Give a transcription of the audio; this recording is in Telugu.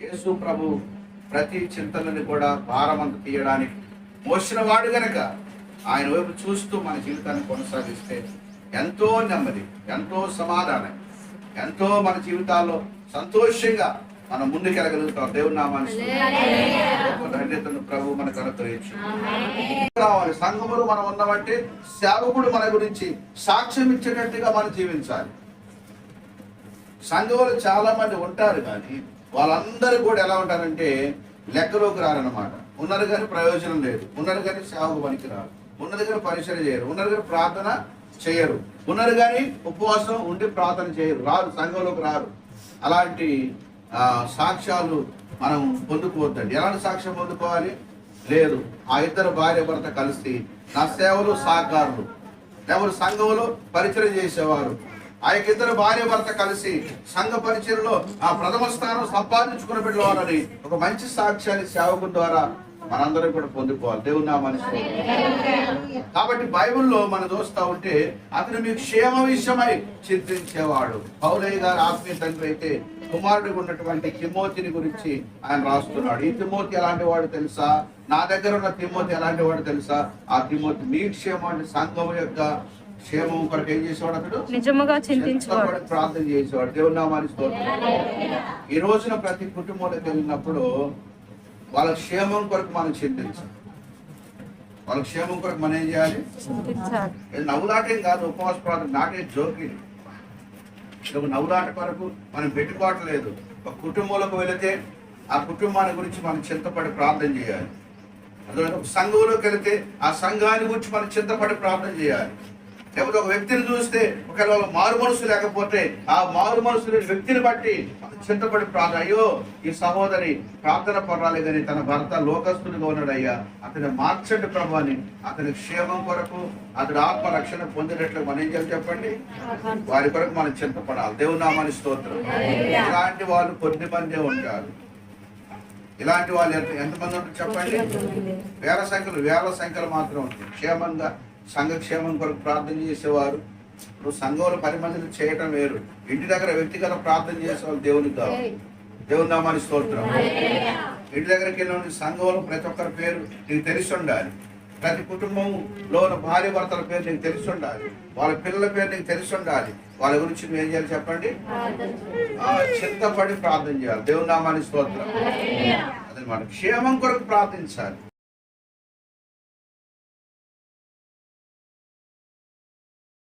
యేసు ప్రభు ప్రతి చింతలని కూడా భారమంత తీయడానికి మోసిన వాడు గనక ఆయన వైపు చూస్తూ మన జీవితాన్ని కొనసాగిస్తే ఎంతో నెమ్మది ఎంతో సమాధానం ఎంతో మన జీవితాల్లో సంతోషంగా మనం ముందుకెళ్ళగలుగుతాం. దేవుని నామాన్ని ప్రభు మనకు అనుగ్రహించు రావాలి సంఘములు మనం ఉన్నామంటే సేవకుడు మన గురించి సాక్ష్యం ఇచ్చేటట్టుగా మనం జీవించాలి. సంఘములు చాలా మంది ఉంటారు కానీ వాళ్ళందరూ కూడా ఎలా ఉంటారంటే లెక్కలోకి రారనమాట ఉన్నారు కానీ ప్రయోజనం లేదు. ఉన్నారు కానీ సేవకు పనికి రారు ఉన్నది కానీ పరిచయం చేయరు. ఉన్నారు కానీ ప్రార్థన చేయరు. ఉన్నారు కానీ ఉపవాసం ఉండి ప్రార్థన చేయరు. రారు సంఘంలోకి రారు. అలాంటి సాక్ష్యాలు మనం పొందుకోవద్దండి. ఎలాంటి సాక్ష్యం పొందుకోవాలి? లేదు. ఆ ఇద్దరు భార్య భర్త కలిసి నా సేవలు సహకారులు ఎవరు సంఘంలో పరిచయం చేసేవారు? ఆ యొక్క ఇద్దరు భార్య భర్త కలిసి సంఘ పరిచయంలో ఆ ప్రథమ స్థానం సంపాదించుకున్న పెట్టవాలని ఒక మంచి సాక్ష్యాన్ని సేవకు ద్వారా మనందరం కూడా పొందుకోవాలి. దేవుని నా మనిషి కాబట్టి బైబిల్లో మనం చూస్తూ ఉంటే అతను మీ క్షేమ విషయమై చింతించేవాడు పౌలయ్య గారు ఆత్మీయ తండ్రి అయితే కుమారుడికి ఉన్నటువంటి తిమోతిని గురించి ఆయన రాస్తున్నాడు. ఈ తిమోతి ఎలాంటి వాడు తెలుసా? నా దగ్గర ఉన్న తిమోతి ఎలాంటి వాడు తెలుసా? ఆ తిమోతి మీ క్షేమాన్ని సంఘం యొక్క క్షేమం కొరకు ఏం చేసేవాడు అతడు? నిజముగా చింతించువాడు. ప్రార్థన చేసేవాడు. నామాన్ని స్తోత్రం. ఈ రోజున ప్రతి కుటుంబంలోకి వెళ్ళినప్పుడు వాళ్ళ క్షేమం కొరకు మనం చింతించాలి. వాళ్ళ క్షేమం కొరకు మనం ఏం చేయాలి? నవ్వులాటేం కాదు ఉపవాస ప్రార్థన. నాటే జోకి నవ్వులాట కొరకు మనం పెట్టుకోవట్లేదు ఒక కుటుంబంలోకి వెళితే ఆ కుటుంబాన్ని గురించి మనం చింతపడి ప్రార్థన చేయాలి. అదే ఒక సంఘంలోకి వెళితే ఆ సంఘాన్ని గురించి మనం చింతపడి ప్రార్థన చేయాలి. లేకపోతే ఒక వ్యక్తిని చూస్తే ఒకవేళ మారు మనసు లేకపోతే ఆ మారు మనసు లేని వ్యక్తిని బట్టి చింతపడి ప్రార్థన అయ్యో ఈ సహోదరి ప్రార్థన పర్రాలి కానీ తన భర్త లోకస్తుడిగా ఉన్నాడు అయ్యా అతని మార్చండి ప్రభాని అతని క్షేమం కొరకు అతడు ఆత్మ రక్షణ పొందినట్లు మనం ఏం చెప్పండి? వారి కొరకు మనం చింతపడాలి. దేవునామని నామాని స్తోత్రం. ఇలాంటి వాళ్ళు కొద్ది మందే ఉంటారు. ఇలాంటి వాళ్ళు ఎంతమంది ఉంటారు చెప్పండి? వేల సంఖ్యలు వేల సంఖ్యలు మాత్రం ఉంటాయి. క్షేమంగా సంఘ క్షేమం కొరకు ప్రార్థన చేసేవారు. ఇప్పుడు సంఘంలో పది మందిని చేయటం వేరు. ఇంటి దగ్గర వ్యక్తిగత ప్రార్థన చేసేవాళ్ళు దేవునికి కావాలి దేవుని నామాని స్తోత్రం. ఇంటి దగ్గరికి వెళ్ళిన సంఘంలో ప్రతి ఒక్కరి పేరు నీకు తెలిసి ఉండాలి. ప్రతి కుటుంబంలో ఉన్న భార్య భర్తల పేరు నీకు తెలిసి ఉండాలి. వాళ్ళ పిల్లల పేరు నీకు తెలిసి ఉండాలి. వాళ్ళ గురించి నువ్వు ఏం చేయాలి చెప్పండి? చింతపడి ప్రార్థన చేయాలి. దేవుని నామాని స్తోత్రం. అదనమాట క్షేమం కొరకు ప్రార్థించాలి.